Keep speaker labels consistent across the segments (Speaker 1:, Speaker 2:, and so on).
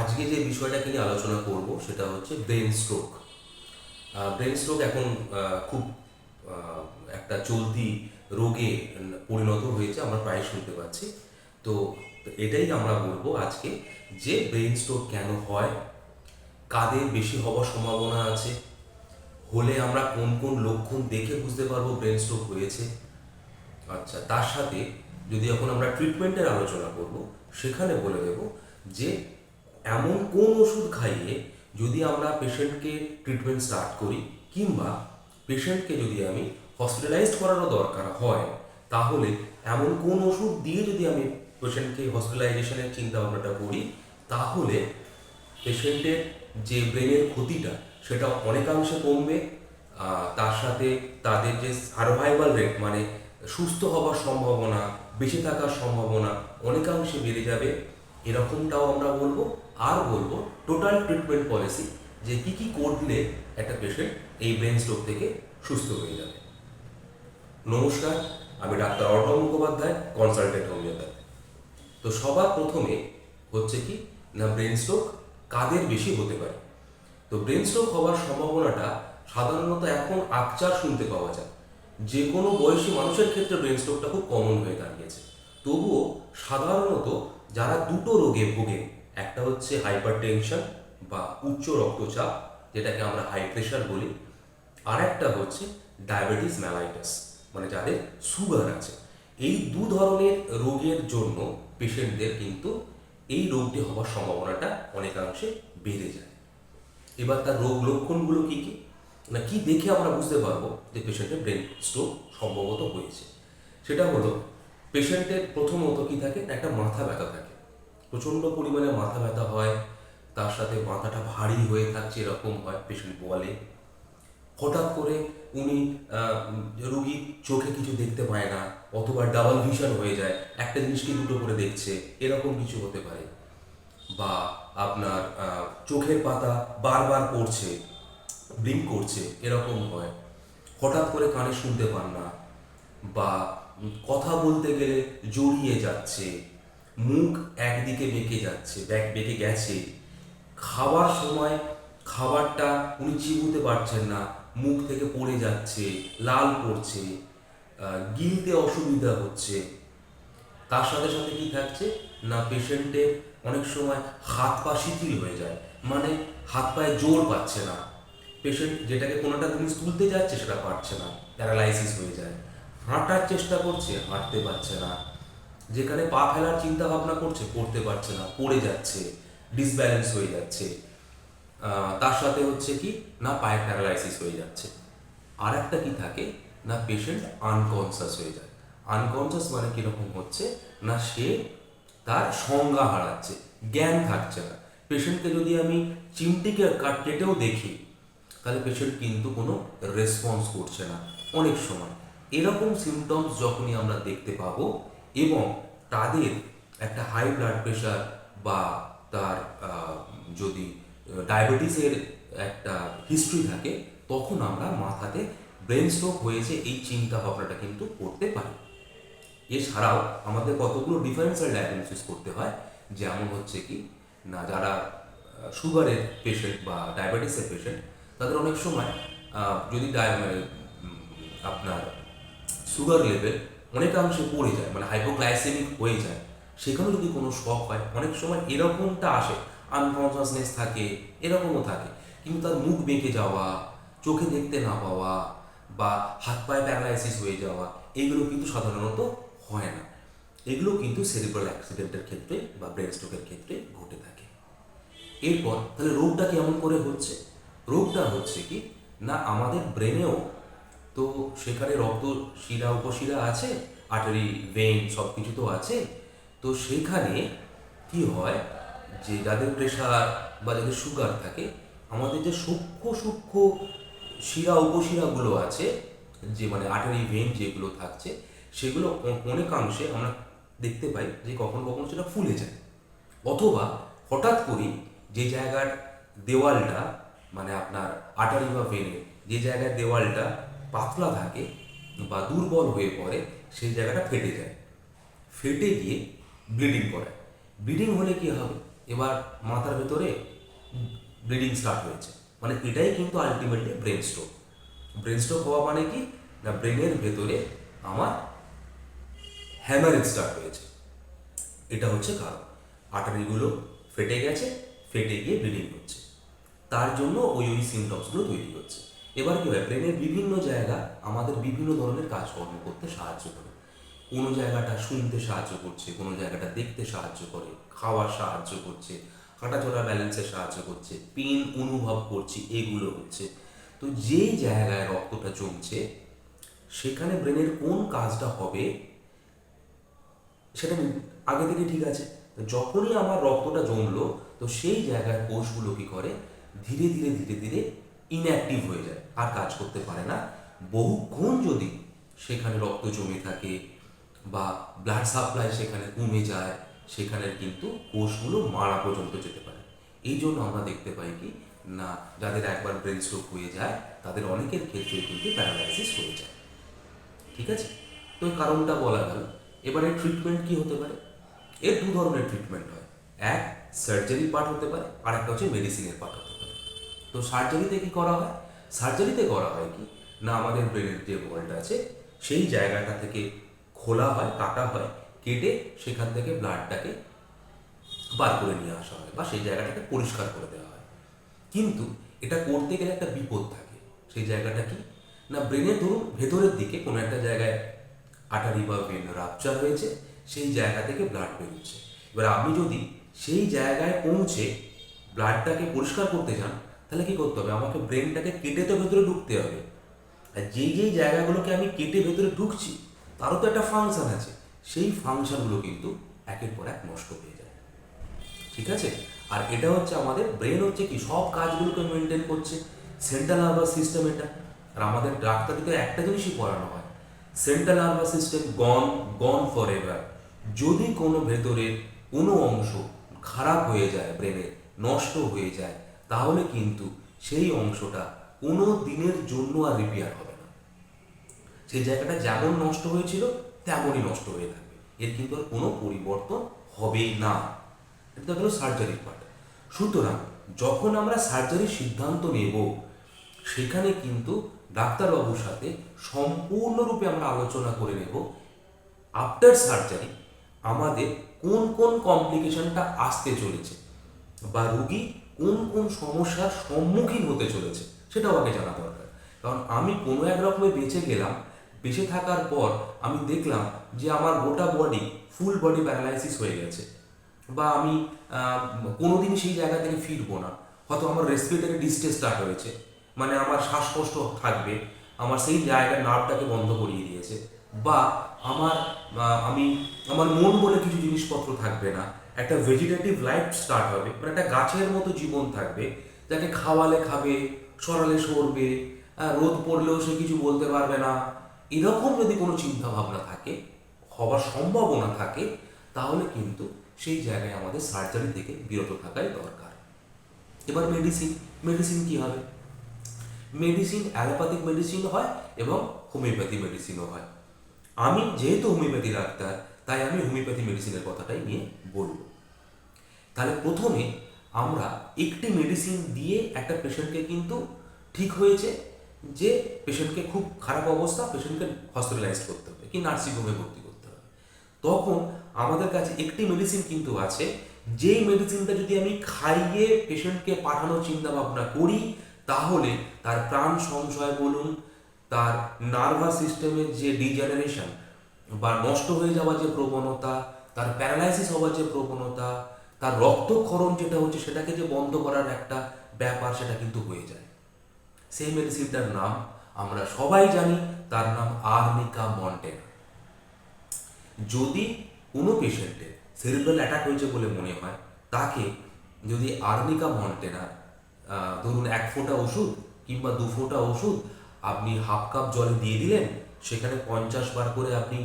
Speaker 1: আজকে যে বিষয়টাকে নিয়ে আলোচনা করব সেটা হচ্ছে ব্রেন স্ট্রোক। ব্রেন স্ট্রোক এখন খুব একটা চলতি রোগে পরিণত হয়েছে, আমরা প্রায় শুনতে পাচ্ছি। তো এটাই আমরা বলব আজকে যে ব্রেন স্ট্রোক কেন হয় কাদের বেশি হওয়ার সম্ভাবনা আছে, হলে আমরা কোন কোন লক্ষণ দেখে বুঝতে পারব ব্রেন স্ট্রোক হয়েছে। আচ্ছা তার সাথে যদি এখন আমরা ট্রিটমেন্টের আলোচনা করব, সেখানে বলে দেব যে এমন কোন ওষুধ খাইয়ে যদি আমরা পেশেন্টকে ট্রিটমেন্ট স্টার্ট করি কিংবা পেশেন্টকে যদি আমি হসপিটালাইজড করারও দরকার হয়, তাহলে এমন কোন ওষুধ দিয়ে যদি আমি পেশেন্টকে হসপিটালাইজেশনের চিন্তা ভাবনাটা করি, তাহলে পেশেন্টের যে ব্রেনের ক্ষতিটা সেটা অনেকাংশে কমবে তার সাথে তাদের যে সার্ভাইভাল রেট মানে সুস্থ হওয়ার সম্ভাবনা, বেঁচে থাকার সম্ভাবনা অনেকাংশে বেড়ে যাবে। এরকমটাও আমরা বলব। আর বলব টোটাল ট্রিটমেন্ট পলিসি যে কি কি করলে একটা পেশেন্ট এই ব্রেন স্ট্রোক থেকে সুস্থ হয়ে যাবে। নমস্কার, আমি doctor Arnab Mukhopadhyay consultant homeopathy তো সবার প্রথমে হচ্ছে কি, না ব্রেন স্ট্রোক কাদের বেশি হতে পারে? তো ব্রেন স্ট্রোক হওয়ার সম্ভাবনাটা সাধারণত এখন আকচার শুনতে পাওয়া যায়। যে কোনো বয়সী মানুষের ক্ষেত্রে ব্রেন স্ট্রোকটা খুব কমন হয়ে দাঁড়িয়েছে। তবুও সাধারণত যারা দুটো রোগে ভোগে একটা হচ্ছে হাইপার টেনশন বা উচ্চ রক্তচাপ, যেটাকে আমরা হাই প্রেশার বলি। আর একটা হচ্ছে ডায়াবেটিস ম্যালাইটাস মানে যাদের সুগার আছে। এই দু ধরনের রোগের জন্য পেশেন্টদের কিন্তু এই রোগটি হওয়ার সম্ভাবনাটা অনেকাংশে বেড়ে যায়। এবার তার রোগ লক্ষণগুলো কি কি? না, কি দেখে আমরা বুঝতে পারব যে পেশেন্টের ব্রেন স্ট্রোক সম্ভবত হয়েছে? সেটা হলো পেশেন্টের প্রথমত কি থাকে? একটা মাথা ব্যথা থাকে। প্রচণ্ড পরিমাণে মাথা ব্যথা হয়, তার সাথে মাথাটা ভারী হয়ে থাকছে, এরকম হয় পেশেন্ট বলে। হঠাৎ করে উনি রুগী চোখে কিছু দেখতে পায় না, অথবা ডাবল ভিশন হয়ে যায়, একটা জিনিসকে দুটো করে দেখছে, এরকম কিছু হতে পারে। বা আপনার চোখের পাতা বারবার পড়ছে, ব্লিঙ্ক করছে, এরকম হয়। হঠাৎ করে কানে শুনতে পান না, বা কথা বলতে গেলে জড়িয়ে যাচ্ছে মুখ একদিকে বেঁকে যাচ্ছে ব্যাক বেঁকে গেছে। খাওয়ার সময় খাবারটা উনি চিবুতে পারছেন না, মুখ থেকে পড়ে যাচ্ছে, লাল পড়ছে গিলতে অসুবিধা হচ্ছে। তার সাথে সাথে কি থাকছে? না, পেশেন্টের অনেক সময় হাত পা শিথিল হয়ে যায় মানে হাত পায়ে জোর পাচ্ছে না। পেশেন্ট যেটাকে কোনোটা জিনিস তুলতে যাচ্ছে, সেটা পারছে না, প্যারালাইসিস হয়ে যায়। হাঁটার চেষ্টা করছে, হাঁটতে পারছে না। যেখানে পা ফেলার চিন্তা ভাবনা করছে, করতে পারছে না, পড়ে যাচ্ছে ডিসব্যালেন্স হয়ে যাচ্ছে। তার সাথে হচ্ছে কি, না পায়ের প্যারালাইসিস হয়ে যাচ্ছে। আর একটা কি থাকে, না পেশেন্ট আনকনসিয়াস হয়ে যায়। আনকনসিয়াস মানে কীরকম হচ্ছে, না সে তার সংজ্ঞা হারাচ্ছে, জ্ঞান থাকছে না। পেশেন্টকে যদি আমি চিমটিকে কাট, কেটেও দেখি, তাহলে পেশেন্ট কিন্তু কোনো রেসপন্স করছে না। অনেক সময়। এরকম সিমটমস যখনই আমরা দেখতে পাবো এবং তাদের একটা হাই ব্লাড প্রেশার বা তার যদি ডায়াবেটিসের একটা হিস্ট্রি থাকে, তখন আমরা মাথাতে ব্রেন স্ট্রোক হয়েছে এই চিন্তা ভাবনাটা কিন্তু করতে পারি। এছাড়াও আমাদের কতগুলো ডিফারেন্সিয়াল ডায়াগনোসিস করতে হয়, যেমন হচ্ছে কি, না, যারা সুগারের পেশেন্ট বা ডায়াবেটিসের পেশেন্ট তাদের অনেক সময় যদি ডায়- আপনার সুগার লেভেল অনেকাংশে পড়ে যায় মানে হাইপোগ্লাইসেমিক হয়ে যায়। সেখানে যদি কোনো শখ হয়, অনেক সময় এরকমটা আসে আনকনসিয়াসনেস থাকে, এরকমও থাকে। কিন্তু তার মুখ বেঁকে যাওয়া, চোখে দেখতে না পাওয়া বা হাত পায়ে প্যারালাইসিস হয়ে যাওয়া, এগুলো কিন্তু সাধারণত হয় না। এগুলো কিন্তু সেরিব্রাল অ্যাক্সিডেন্টের ক্ষেত্রে বা ব্রেন স্ট্রোকের ক্ষেত্রে ঘটে থাকে। এরপর তাহলে রোগটা কেমন করে হচ্ছে? রোগটা হচ্ছে কি, না আমাদের ব্রেনেও তো সেখানে রক্ত শিরা, উপশিরা আছে? আটারি ভেন সব কিছু তো আছে। তো সেখানে কি হয় যে যাদের প্রেশার বা যাদের সুগার থাকে, আমাদের যে সূক্ষ্ম সূক্ষ্ম শিরা, উপশিরাগুলো আছে, যে মানে আটারি ভেন যেগুলো থাকছে, সেগুলো অনেকাংশে আমরা দেখতে পাই যে কখনো কখনো সেটা ফুলে যায়। অথবা হঠাৎ করে যে জায়গার দেওয়ালটা মানে আপনার আটারি বা ভেনে যে জায়গায় দেওয়ালটা পাতলা থাকে বা দুর্বল হয়ে পড়ে, সেই জায়গাটা ফেটে যায়। ফেটে গিয়ে ব্লিডিং করে। ব্লিডিং হলে কি হবে? এবার মাথার ভেতরে ব্লিডিং স্টার্ট হয়েছে। মানে এটাই কিন্তু ultimately brain stroke brain stroke হওয়া মানে কি? না ব্রেনের ভেতরে আমার হ্যামারেজ স্টার্ট হয়েছে। এটা হচ্ছে কারণ। আটারিগুলো ফেটে গেছে, ফেটে গিয়ে ব্লিডিং হচ্ছে। তার জন্য ওই ওই সিমটমসগুলো তৈরি হচ্ছে। এবার কি হয়? ব্রেনের বিভিন্ন জায়গা আমাদের বিভিন্ন ধরনের কাজকর্ম করতে সাহায্য করে। কোনো জায়গাটা শুনতে সাহায্য করছে, কোনো জায়গাটা দেখতে সাহায্য করে খাওয়ার সাহায্য করছে, হাঁটাচলা ব্যালেন্সে সাহায্য করছে পেন অনুভব করছি, এগুলো হচ্ছে। তো যেই জায়গায় রক্তটা জমছে, সেখানে ব্রেনের কোন কাজটা হবে, সেটা আগে থেকে ঠিক আছে। যখনই আমার রক্তটা জমলো, তো সেই জায়গার কোষগুলো কি করে? ধীরে ধীরে ধীরে ধীরে ইনঅ্যাক্টিভ হয়ে যায়, আর কাজ করতে পারে না। বহুক্ষণ যদি সেখানে রক্ত জমে থাকে বা ব্লাড সাপ্লাই সেখানে কমে যায়, সেখানে কিন্তু কোষগুলো মারা পর্যন্ত যেতে পারে। এই জন্য আমরা দেখতে পাই কি, না, যাদের একবার ব্রেন স্ট্রোক হয়ে যায়, তাদের অনেকের ক্ষেত্রে কিন্তু প্যারালাইসিস হয়ে যায়। ঠিক আছে? তো কারণটা বলা গেল। এবারে ট্রিটমেন্ট কি হতে পারে? এর দু ধরনের ট্রিটমেন্ট হয়। এক সার্জারি পার্ট হতে পারে আর একটা হচ্ছে মেডিসিনের পার্ট হতে পারে। তো সার্জারিতে কি করা হয়? সার্জারিতে করা হয় কি? না, আমাদের ব্রেনের যে বলটা আছে, সেই জায়গাটা থেকে খোলা হয়, কাটা হয়, কেটে সেখান থেকে ব্লাডটাকে বার করে নিয়ে আসা হয় বা সেই জায়গাটাকে পরিষ্কার করে দেওয়া হয়। কিন্তু এটা করতে গেলে একটা বিপদ থাকে। সেই জায়গাটা কি? না ব্রেনের ধরুন ভেতরের দিকে কোনো একটা জায়গায় আটারি বা ভেন রাপচার হয়েছে, সেই জায়গা থেকে ব্লাড বেরোচ্ছে। এবার আপনি যদি সেই জায়গায় পৌঁছে ব্লাডটাকে পরিষ্কার করতে চান তাহলে কি করতে হবে? আমাকে ব্রেনটাকে কেটে তো ভেতরে ঢুকতে হবে। আর যেই যেই জায়গাগুলোকে আমি কেটে ভেতরে ঢুকছি, তারও তো একটা ফাংশন আছে। সেই ফাংশনগুলো কিন্তু একের পর এক নষ্ট হয়ে যায়। ঠিক আছে? আর এটা হচ্ছে আমাদের ব্রেন হচ্ছে কি? সব কাজগুলোকে মেনটেন করছে। সেন্ট্রাল নার্ভাস সিস্টেম এটা। আর আমাদের ডাক্তারকে তো একটা জিনিসই পড়ানো হয়। Central nervous system gone gone forever যদি কোনো ভেতরের কোনো অংশ খারাপ হয়ে যায় ব্রেনের নষ্ট হয়ে যায় তাহলে কিন্তু সেই অংশটা কোনো দিনের জন্য আর রিপেয়ার হবে না। সেই জায়গাটা যেমন নষ্ট হয়েছিল, তেমনই নষ্ট হয়ে থাকবে। এর কিন্তু আর কোনো পরিবর্তন হবেই না। এটা তো সার্জারির পার্ট সুতরাং যখন আমরা সার্জারির সিদ্ধান্ত নেব, সেখানে কিন্তু ডাক্তারবাবুর সাথে সম্পূর্ণরূপে আমরা আলোচনা করে নেব আফটার সার্জারি আমাদের কোন কোন কমপ্লিকেশনটা আসতে চলেছে, বা রুগী কোন কোন সমস্যার সম্মুখীন হতে চলেছে সেটাও আগে জানা দরকার। কারণ আমি কোনো এক রকমে বেঁচে গেলাম, বেঁচে থাকার পর আমি দেখলাম যে আমার গোটা বডি ফুল বডি প্যারালাইসিস হয়ে গেছে বা আমি কোনোদিন সেই জায়গা থেকে ফিরবো না। হয়তো আমার রেসপিরেটরি ডিস্ট্রেস স্টার্ট হয়েছে মানে আমার শ্বাসকষ্ট থাকবে, আমার সেই জায়গার নার্ভটাকে বন্ধ করিয়ে দিয়েছে বা আমার আমি, আমার মন বলে কিছু জিনিসপত্র থাকবে না। একটা ভেজিটেটিভ লাইফ স্টার্ট হবে মানে একটা গাছের মতো জীবন থাকবে, যাকে খাওয়ালে খাবে সরালে সরবে রোদ পড়লেও সে কিছু বলতে পারবে না। এরকম যদি কোনো চিন্তা ভাবনা থাকে হওয়ার সম্ভাবনা থাকে, তাহলে কিন্তু সেই জায়গায় আমাদের সার্জারি থেকে বিরত থাকাই দরকার। এবার মেডিসিন মেডিসিন কি হবে? মেডিসিন অ্যালোপ্যাথিক মেডিসিন হয় এবং হোমিওপ্যাথি মেডিসিনও হয়। আমি যেহেতু হোমিওপ্যাথি ডাক্তার, তাই আমি হোমিওপ্যাথি মেডিসিনের কথাটাই নিয়ে বলব। তাহলে প্রথমে আমরা একটি মেডিসিন দিয়ে একটা পেশেন্টকে কিন্তু ঠিক হয়েছে যে পেশেন্টকে খুব খারাপ অবস্থা পেশেন্টকে হসপিটালাইজ করতে হবে কি নার্সিংহোমে ভর্তি করতে হবে। তখন আমাদের কাছে একটি মেডিসিন কিন্তু আছে, যেই মেডিসিনটা যদি আমি খাইয়ে পেশেন্টকে পাঠানোর চিন্তা ভাবনা করি, তাহলে তার প্রাণ সংশয় বলুন, তার নার্ভাস সিস্টেমের যে ডিজেনারেশন বা নষ্ট হয়ে যাওয়ার যে প্রবণতা, তার প্যারালাইসিস হওয়ার যে প্রবণতা তার রক্তক্ষরণ যেটা হচ্ছে সেটাকে যে বন্ধ করার একটা ব্যাপার সেটা কিন্তু হয়ে যায়। সেই মেডিসিনটার নাম আমরা সবাই জানি তার নাম আর্নিকা মন্টেন যদি কোনো পেশেন্টের সেরিব্রাল অ্যাটাক হয়েছে বলে মনে হয় তাকে যদি আর্নিকা মন্টেনা আহ, ধরুন এক ফোঁটা ওষুধ কিংবা দু ফোঁটা ওষুধ আপনি হাফ কাপ জলে দিয়ে দিলেন সেখানে পঞ্চাশ বার করে আপনি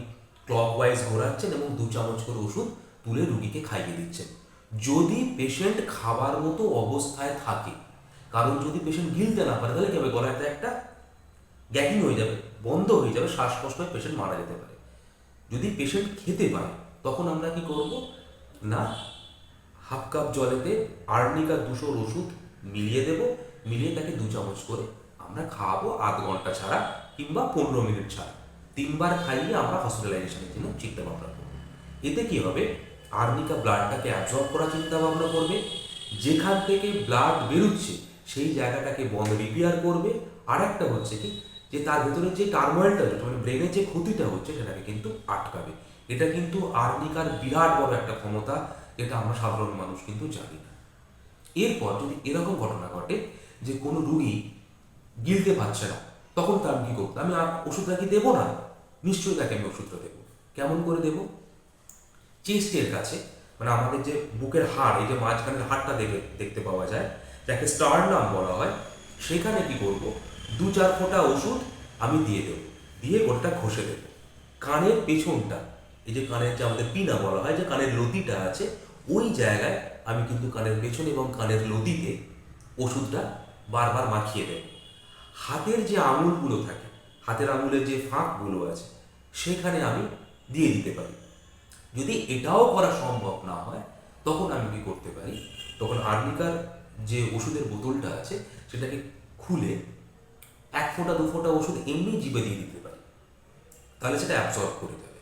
Speaker 1: ক্লক ওয়াইজ ঘোরাচ্ছেন এবং দু চামচ করে ওষুধ তুলে রুগীকে খাইয়ে দিচ্ছেন। যদি পেশেন্ট খাবার মতো অবস্থায় থাকে, কারণ যদি পেশেন্ট গিলতে না পারে, তাহলে কি হবে? গলাতে একটা গ্যাকিং হয়ে যাবে, বন্ধ হয়ে যাবে, শ্বাসকষ্ট হয়ে পেশেন্ট মারা যেতে পারে। যদি পেশেন্ট খেতে পারে, তখন আমরা কি করব? না, হাফ কাপ জলেতে আর্নিকা দুশোর ওষুধ মিলিয়ে দেব, মিলিয়ে তাকে দু চামচ করে আমরা খাওয়াবো আধ ঘণ্টা ছাড়া কিংবা পনেরো মিনিট ছাড়া। তিনবার খাইয়ে আমরা হসপিটালাইজেশনের জন্য চিন্তা ভাবনা করব। এতে কি হবে? আর্নিকা ব্লাডটাকে অ্যাবজর্ব করার চিন্তা ভাবনা করবে, যেখান থেকে ব্লাড বেরোচ্ছে, সেই জায়গাটাকে বন্ধ রিপেয়ার করবে। আর একটা হচ্ছে কি, যে তার ভেতরে যে টার্মোয়েলটা হচ্ছে মানে ব্রেনের যে ক্ষতিটা হচ্ছে, সেটাকে কিন্তু আটকাবে। এটা কিন্তু আর্নিকার বিরাট বড় একটা ক্ষমতা, যেটা আমরা সাধারণ মানুষ কিন্তু জানি না। এরপর যদি এরকম ঘটনা ঘটে, যে কোনো রুগী গিলতে পারছে না, তখন তার কি করতে আমি ওষুধটা কি দেবো না? নিশ্চয়ই তাকে আমি ওষুধটা দেবো। কেমন করে দেবো? চেস্টের কাছে মানে আমাদের যে বুকের হাড়, এই যে মাঝখানের হাড়টা দেখে, দেখতে পাওয়া যায়, যাকে স্টার নাম বলা হয়, সেখানে কি করব? দু চার ফোঁটা ওষুধ আমি দিয়ে দেবো, দিয়ে গোলটা ঘষে দেবো। কানের পেছনটা, এই যে কানের যে আমাদের পিনা বলা হয়, যে কানের লতিটা আছে, ওই জায়গায় আমি কিন্তু কানের পেছন এবং কানের লতিতে ওষুধটা বারবার মাখিয়ে দেবো। হাতের যে আঙুলগুলো থাকে, হাতের আঙুলের যে ফাঁকগুলো আছে, সেখানে আমি দিয়ে দিতে পারি। যদি এটাও করা সম্ভব না হয়, তখন আমি কি করতে পারি? তখন আর্নিকার যে ওষুধের বোতলটা আছে, সেটাকে খুলে এক ফোঁটা, দু ফোঁটা ওষুধ এমনি জিভে দিয়ে দিতে পারি। তাহলে সেটা অ্যাবসর্ব করে যাবে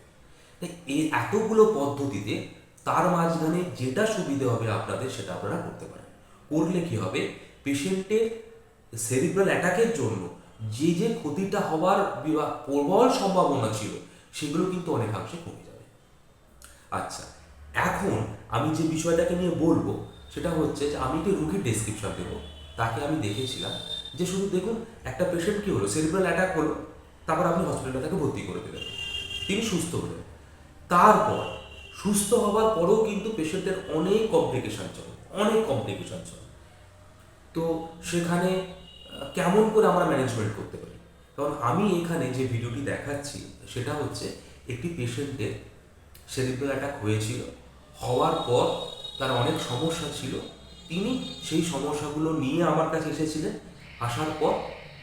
Speaker 1: তাই এই এতগুলো পদ্ধতিতে তার মাঝখানে যেটা সুবিধে হবে আপনাদের, সেটা আপনারা করতে পারেন। করলে কি হবে? পেশেন্টের সেরিব্রাল অ্যাটাকের জন্য যে যে ক্ষতিটা হওয়ার প্রবল সম্ভাবনা ছিল, সেগুলো কিন্তু অনেকাংশে কমে আচ্ছা এখন আমি যে বিষয়টাকে নিয়ে বলব, সেটা হচ্ছে যে আমি একটি রুগীর ডেসক্রিপশন দেবো। তাকে আমি দেখেছিলাম যে শুধু দেখুন, একটা পেশেন্ট কি হলো? সেরিব্রাল অ্যাটাক হলো, তারপর আপনি হসপিটালে তাকে ভর্তি করে দিলেন। তিনি সুস্থ হলেন। তারপর, সুস্থ হওয়ার পরেও কিন্তু পেশেন্টের অনেক কমপ্লিকেশন চলে, অনেক কমপ্লিকেশন চলে। তো সেখানে কেমন করে আমরা ম্যানেজমেন্ট করতে পারি? কারণ আমি এখানে যে ভিডিওটি দেখাচ্ছি, সেটা হচ্ছে একটি পেশেন্টের সেরিব্রাল অ্যাটাক হয়েছিল। হওয়ার পর তার অনেক সমস্যা ছিল। তিনি সেই সমস্যাগুলো নিয়ে আমার কাছে এসেছিলেন। আসার পর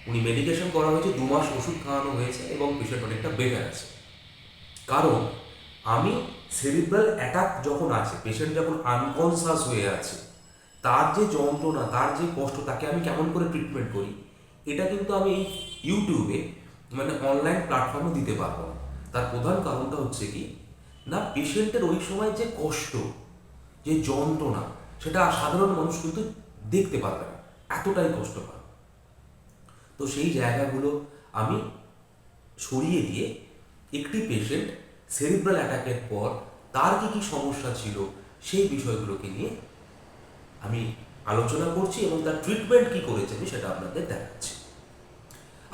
Speaker 1: উনি মেডিকেশন করা হয়েছে, দু মাস ওষুধ খাওয়ানো হয়েছে এবং পেশেন্ট অনেকটা বেটার আছে। কারণ আমি সেরিব্রাল অ্যাটাক যখন আছে পেশেন্ট যখন আনকনসাস হয়ে আছে, তার যে যন্ত্রণা, তার যে কষ্ট, তাকে আমি কেমন করে ট্রিটমেন্ট করি, এটা কিন্তু আমি এই ইউটিউবে মানে অনলাইন প্ল্যাটফর্মে দিতে পারব তার প্রধান কারণটা হচ্ছে কি না পেশেন্টের ওই সময় যে কষ্ট, যে যন্ত্রণা, সেটা সাধারণ মানুষ কিন্তু দেখতে পারবে না। এতটাই কষ্ট পায়। তো সেই জায়গাগুলো আমি সরিয়ে দিয়ে একটি পেশেন্ট সেরিব্রাল অ্যাটাকের পর তার কি কী সমস্যা ছিল, সেই বিষয়গুলোকে নিয়ে আমি আলোচনা করছি এবং তার ট্রিটমেন্ট কি করেছে আমি সেটা আপনাদের দেখাচ্ছি।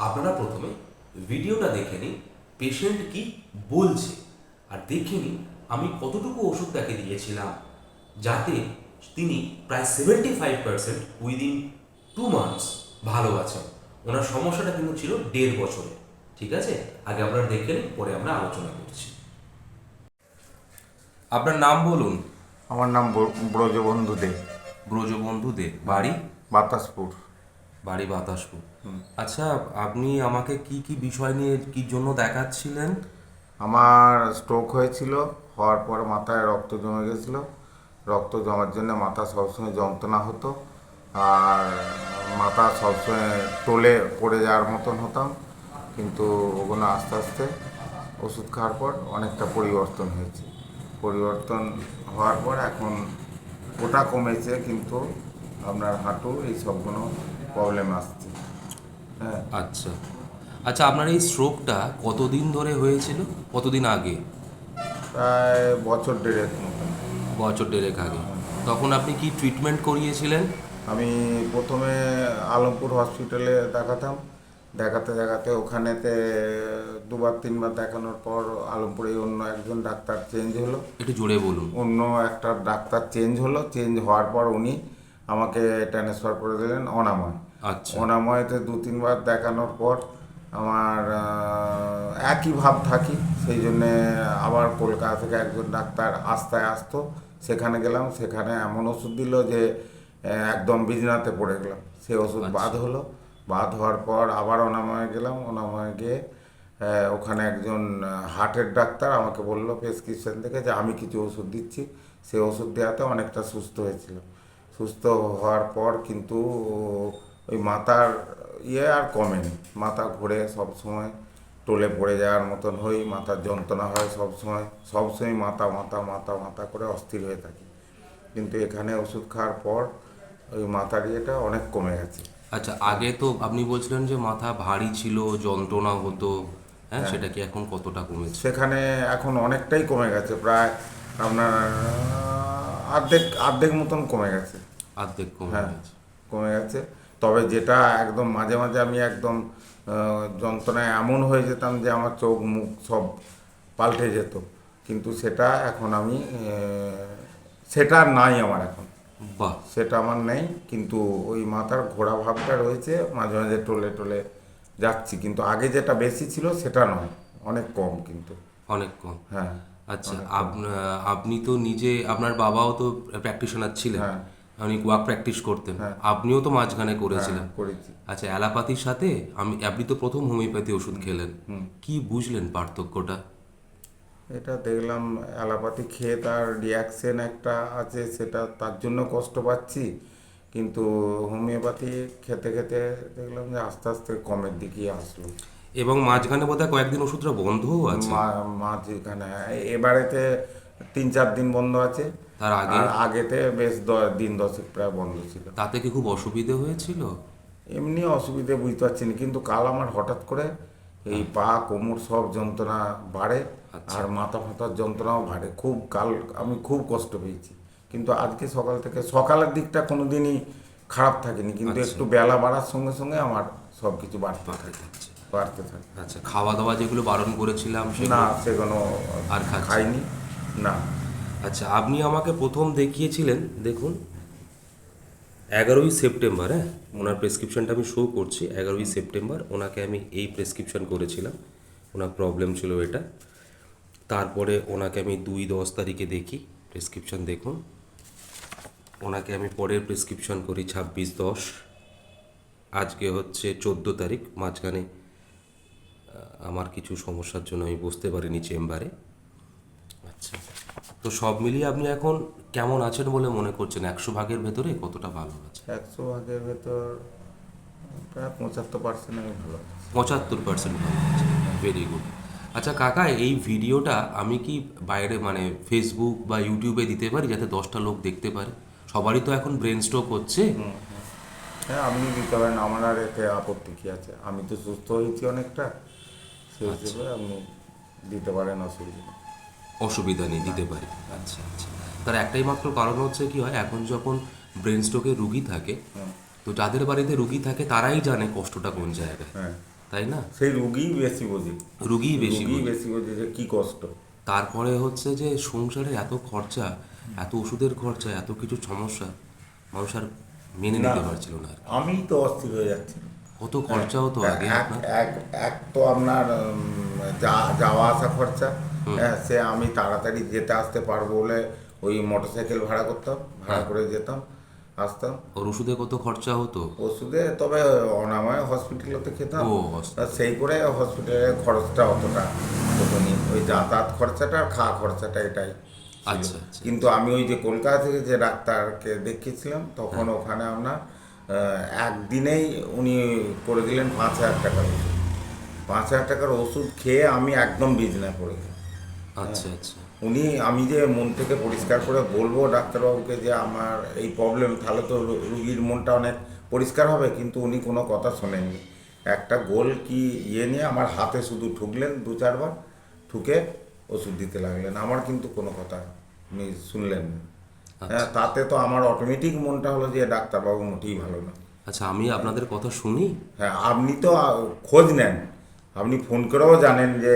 Speaker 1: আপনারা প্রথমে ভিডিওটা দেখে নিন পেশেন্ট কি বলছে। আর দেখিনি আমি কতটুকু ওষুধ তাকে দিয়েছিলাম যাতে তিনি প্রায় seventy five percent within two months ভালো আছেন। ওনার সমস্যাটা কিন্তু ছিল দেড় বছরে ঠিক আছে? আগে আপনারা দেখে নিন পরে আমরা আলোচনা করছি। আপনার নাম বলুন।
Speaker 2: আমার নাম ব্র- ব্রজবন্ধু দে।
Speaker 1: ব্রজবন্ধু দে বাড়ি?
Speaker 2: বাতাসপুর।
Speaker 1: বাড়ি বাতাসপুর। আচ্ছা আপনি আমাকে কি কি বিষয় নিয়ে কি জন্য দেখাচ্ছিলেন?
Speaker 2: আমার স্ট্রোক হয়েছিল, হওয়ার পর মাথায় রক্ত জমে গেছিল। রক্ত জমার জন্য মাথা সবসময় যন্ত্রণা হতো। আর মাথা সবসময় টোলে পড়ে যাওয়ার মতন হতাম। কিন্তু ওগুলো আস্তে আস্তে ওষুধ খাওয়ার পর অনেকটা পরিবর্তন হয়েছে। পরিবর্তন হওয়ার পর এখন ওটা কমেছে, কিন্তু আপনার হাঁটু এই সবগুলো প্রবলেম আসছে। হ্যাঁ।
Speaker 1: আচ্ছা। আচ্ছা আপনার এই স্ট্রোকটা কতদিন ধরে হয়েছিল? কতদিন আগে?
Speaker 2: প্রায় বছর দেড়েক মতন
Speaker 1: বছর দেড়েক আগে। তখন আপনি কি ট্রিটমেন্ট করিয়েছিলেন?
Speaker 2: আমি প্রথমে আলমপুর হসপিটালে দেখাতাম। দেখাতে দেখাতে ওখানেতে দুবার তিনবার দেখানোর পর আলমপুরে অন্য একজন ডাক্তার চেঞ্জ হলো।
Speaker 1: একটু জোরে বলুন।
Speaker 2: অন্য একটা ডাক্তার চেঞ্জ হলো। চেঞ্জ হওয়ার পর উনি আমাকে ট্রান্সফার করে দিলেন অনাময়।
Speaker 1: আচ্ছা।
Speaker 2: অনাময়তে দু তিনবার দেখানোর পর আমার একই ভাব থাকি সেই জন্যে আবার কলকাতা থেকে একজন ডাক্তার আস্তায় আসতো সেখানে গেলাম সেখানে এমন ওষুধ দিল যে একদম বিজনাতে পড়ে গেলাম। সে ওষুধ বাদ হলো। বাদ হওয়ার পর আবার অনাময়ে গেলাম অনাময়ে গিয়ে ওখানে একজন হার্টের ডাক্তার আমাকে বলল প্রেসক্রিপশন থেকে যে আমি কিছু ওষুধ দিচ্ছি। সে ওষুধ দেওয়াতে অনেকটা সুস্থ হয়েছিল। সুস্থ হওয়ার পর কিন্তু ওই মাথার ইয়ে আর কমেনি মাথা ঘুরে সব সময় টোলে পড়ে যাওয়ার মতন হই মাথার যন্ত্রণা হয় সব সময় সবসময় মাথা মাথা মাথা মাথা করে অস্থির হয়ে থাকি। কিন্তু এখানে ওষুধ খাওয়ার পর ওই মাথার ইয়েটা অনেক কমে গেছে।
Speaker 1: আচ্ছা আগে তো আপনি বলছিলেন যে মাথা ভারী ছিল যন্ত্রণা হতো হ্যাঁ সেটা কি এখন কতটা কমেছে?
Speaker 2: সেখানে এখন অনেকটাই কমে গেছে প্রায় আপনার অর্ধেক অর্ধেক মতন কমে গেছে।
Speaker 1: অর্ধেক কমে
Speaker 2: হ্যাঁ
Speaker 1: গেছে।
Speaker 2: কমে গেছে। তবে যেটা একদম মাঝে মাঝে আমি একদম যন্ত্রণায় এমন হয়ে যেতাম যে আমার চোখ মুখ সব পাল্টে যেত। কিন্তু সেটা এখন আমি সেটা নাই আমার এখন।
Speaker 1: বাহ।
Speaker 2: সেটা আমার নেই কিন্তু ওই মাথার ঘোড়া ভাবটা রয়েছে মাঝে মাঝে টোলে টোলে যাচ্ছি। কিন্তু আগে যেটা বেশি ছিল সেটা নয় অনেক কম কিন্তু।
Speaker 1: অনেক কম।
Speaker 2: হ্যাঁ
Speaker 1: আচ্ছা আপ- আপনি তো নিজে আপনার বাবাও তো প্র্যাকটিশনার ছিলেন।
Speaker 2: হ্যাঁ।
Speaker 1: উনি ওয়াক প্র্যাকটিস করতেন। আপনিও তো মাঝখানে করেছিলেন।
Speaker 2: হ্যাঁ,
Speaker 1: আচ্ছা অ্যালাপাতির সাথে আমি আপনি তো প্রথম হোমিওপ্যাথি ওষুধ খেলেন। কি বুঝলেন পার্থক্যটা?
Speaker 2: এটা দেখলাম অ্যালোপ্যাথি খেয়ে তার রিয়াকশন একটা আছে সেটা তার জন্য কষ্ট পাচ্ছি। কিন্তু হোমিওপ্যাথি খেতে খেতে দেখলাম যে আস্তে আস্তে কমের দিকেই আসলো।
Speaker 1: এবং মাঝখানে বোধহয় কয়েকদিন ওষুধটা বন্ধও আছে।
Speaker 2: মা- মাঝখানে এবারেতে তিন চার দিন বন্ধ আছে।
Speaker 1: তার আগে?
Speaker 2: আর আগেতে বেশ দ- দিন দশেক প্রায় বন্ধ ছিল।
Speaker 1: তাতে কি খুব অসুবিধে হয়েছিল?
Speaker 2: এমনি অসুবিধে বুঝতে পারছি না কিন্তু কাল আমার হঠাৎ করে এই পা কোমর সব যন্ত্রণা বাড়ে আর মাথা ফাতার যন্ত্রণাও বাড়ে। খুব কাল আমি খুব কষ্ট পেয়েছি। কিন্তু আজকে সকাল থেকে সকালের দিকটা কোনোদিনই খারাপ থাকেনি কিন্তু একটু বেলা বাড়ার সঙ্গে সঙ্গে আমার সব কিছু বাড়তে থাকে। বাড়তে থাকে।
Speaker 1: আচ্ছা খাওয়া দাওয়া যেগুলো বারণ করেছিলাম
Speaker 2: না
Speaker 1: সেগুলো
Speaker 2: সেগুলো
Speaker 1: আর?
Speaker 2: খাইনি। না।
Speaker 1: আচ্ছা আপনি আমাকে প্রথম দেখিয়েছিলেন, দেখুন। এগারোই সেপ্টেম্বর হ্যাঁ? ওনার প্রেসক্রিপশনটা আমি শো করছি। এগারোই সেপ্টেম্বর ওনাকে আমি এই প্রেসক্রিপশন করেছিলাম। ওনার প্রবলেম ছিল এটা। তারপরে ওনাকে আমি দুই দশ তারিখে দেখি। প্রেসক্রিপশন দেখুন। ওনাকে আমি পরের প্রেসক্রিপশন করি ছাব্বিশ দশ। আজকে হচ্ছে চোদ্দ তারিখ। মাঝখানে আমার কিছু সমস্যার জন্য আমি বসতে পারিনি চেম্বারে। আচ্ছা। তো সব মিলিয়ে আপনি এখন কেমন আছেন বলে মনে করছেন? একশো ভাগের ভেতরে কতটা ভালো আছে?
Speaker 2: একশো ভাগের ভেতর প্রায় পঁচাত্তর পার্সেন্ট আমি ভালো আছি।
Speaker 1: পঁচাত্তর পার্সেন্ট ভালো আছে। ভেরি গুড আচ্ছা কাকা এই ভিডিওটা আমি কি বাইরে মানে ফেসবুক বা ইউটিউবে দিতে পারি যাতে দশটা লোক দেখতে পারে? সবারই তো এখন ব্রেন স্ট্রোক হচ্ছে।
Speaker 2: হ্যাঁ আপনি দিতে পারেন আমার আর এতে আপত্তি কি আছে? আমি তো সুস্থ হয়েছি অনেকটা। সেই হিসেবে আপনি দিতে পারেন অসুবিধা।
Speaker 1: অসুবিধা নেই দিতে পারি। আচ্ছা আচ্ছা। তার একটাই মাত্র কারণ হচ্ছে কি হয় এখন যখন ব্রেন স্ট্রোকে রুগী থাকে তো যাদের বাড়িতে রুগী থাকে তারাই জানে কষ্টটা কোন জায়গায়।
Speaker 2: হ্যাঁ।
Speaker 1: তাই না?
Speaker 2: সেই রুগী বেশি বোঝে।
Speaker 1: রুগী বেশি
Speaker 2: বেশি বোঝে যে কি কষ্ট।
Speaker 1: তারপরে হচ্ছে যে সংসারে এত খরচা এত ওষুধের খরচা এত কিছু সমস্যা মানুষ আর মেনে নিতে পারছিল না
Speaker 2: আমি তো অস্থির হয়ে যাচ্ছি
Speaker 1: কত খরচা হতো আগে
Speaker 2: এক এক এক তো আপনার যা- যাওয়া আসা খরচা হ্যাঁ সে আমি তাড়াতাড়ি যেতে আসতে পারব বলে ওই মোটরসাইকেল ভাড়া করতাম ভাড়া করে যেতাম আসতাম।
Speaker 1: ওর ওষুধে কত খরচা হতো?
Speaker 2: ওষুধে তবে অনাময় হসপিটালতে খেতাম। সেই করে হসপিটালের খরচটা অতটা হতো নি ওই যাতায়াত খরচাটা আর খাওয়া খরচাটা এটাই
Speaker 1: আচ্ছা, আচ্ছা।
Speaker 2: কিন্তু আমি ওই যে কলকাতা থেকে যে ডাক্তারকে দেখিয়েছিলাম তখন
Speaker 1: হ্যাঁ।
Speaker 2: ওখানে আপনার আহ, একদিনেই উনি করে দিলেন পাঁচ হাজার টাকার ওষুধ। পাঁচ হাজার টাকার ওষুধ খেয়ে আমি একদম বিজনে পড়ে গেলাম।
Speaker 1: আচ্ছা আচ্ছা।
Speaker 2: উনি আমি যে মন থেকে পরিষ্কার করে বলব ডাক্তারবাবুকে যে আমার এই প্রবলেম তাহলে তো রুগীর মনটা অনেক পরিষ্কার হবে কিন্তু উনি কোনো কথা শোনেননি। একটা গোল কি ইয়ে নিয়ে আমার হাতে শুধু ঠুকলেন দু চারবার ঠুকে ওষুধ দিতে লাগলেন। আমার কিন্তু কোনো কথা উনি শুনলেন না। হ্যাঁ তাতে তো আমার অটোমেটিক মনটা হলো যে ডাক্তারবাবু মোটেই ভালো না।
Speaker 1: আচ্ছা আমি আপনাদের কথা শুনি?
Speaker 2: হ্যাঁ আপনি তো খোঁজ নেন। আপনি ফোন করেও জানেন যে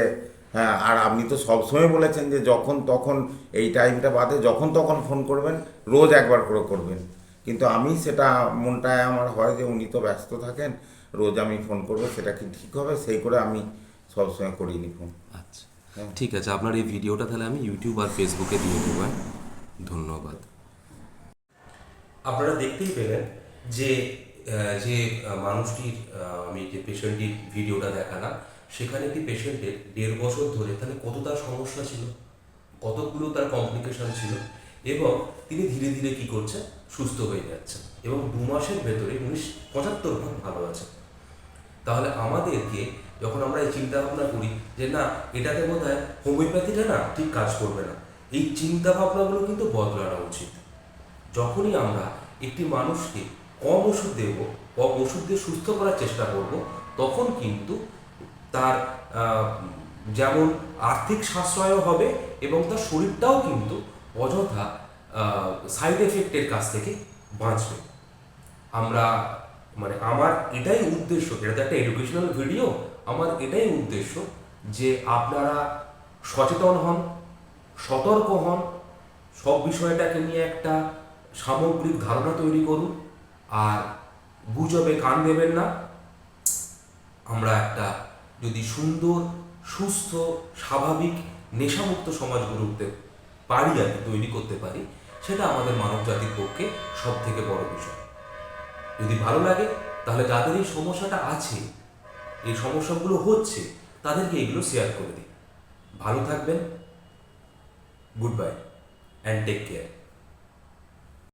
Speaker 2: হ্যাঁ আর আপনি তো সবসময় বলেছেন যে যখন তখন এই টাইমটা বাদে যখন তখন ফোন করবেন রোজ একবার করে করবেন। কিন্তু আমি সেটা মনটায় আমার হয় যে উনি তো ব্যস্ত থাকেন রোজ আমি ফোন করব সেটা কি ঠিক হবে? সেই করে আমি সবসময় করিনি ফোন
Speaker 1: আচ্ছা। ঠিক আছে আপনার এই ভিডিওটা তাহলে আমি ইউটিউব আর ফেসবুকে দিয়ে দেবো হ্যাঁ? ধন্যবাদ। আপনারা দেখতেই পেলেন যে যে মানুষটির আমি যে পেশেন্টটির ভিডিওটা দেখালাম সেখানে একটি পেশেন্টের দেড় বছর ধরে তাহলে কত তার সমস্যা ছিল? কতগুলো তার কমপ্লিকেশন ছিল? এবং তিনি ধীরে ধীরে কি করছেন? সুস্থ হয়ে যাচ্ছেন। এবং দু মাসের ভেতরে উনি পঁচাত্তর ভাগ ভালো আছে তাহলে আমাদেরকে যখন আমরা এই চিন্তা ভাবনা করি যে না এটাতে বোধ হয় হোমিওপ্যাথিটা না ঠিক কাজ করবে না, এই চিন্তা ভাবনাগুলো কিন্তু বদলানো উচিত। যখনই আমরা একটি মানুষকে কম ওষুধ দেব কম ওষুধ দিয়ে সুস্থ করার চেষ্টা করব, তখন কিন্তু তার যেমন আর্থিক সাশ্রয়ও হবে এবং তার শরীরটাও কিন্তু অযথা সাইড এফেক্টের কাছ থেকে বাঁচবে। আমরা মানে আমার এটাই উদ্দেশ্য, এটা তো একটা এডুকেশনাল ভিডিও আমার এটাই উদ্দেশ্য যে আপনারা সচেতন হন, সতর্ক হন, সব বিষয়টাকে নিয়ে একটা সামগ্রিক ধারণা তৈরি করুন, আর গুজবে কান দেবেন না। আমরা একটা যদি সুন্দর, সুস্থ, স্বাভাবিক, নেশামুক্ত সমাজ গড়ে উঠতে পারি আর তৈরি করতে পারি, সেটা আমাদের মানব জাতির পক্ষে সব থেকে বড় বিষয়। যদি ভালো লাগে, তাহলে যাদের এই সমস্যাটা আছে, এই সমস্যাগুলো হচ্ছে, তাদেরকে এগুলো শেয়ার করে দিন। ভালো থাকবেন goodbye and take care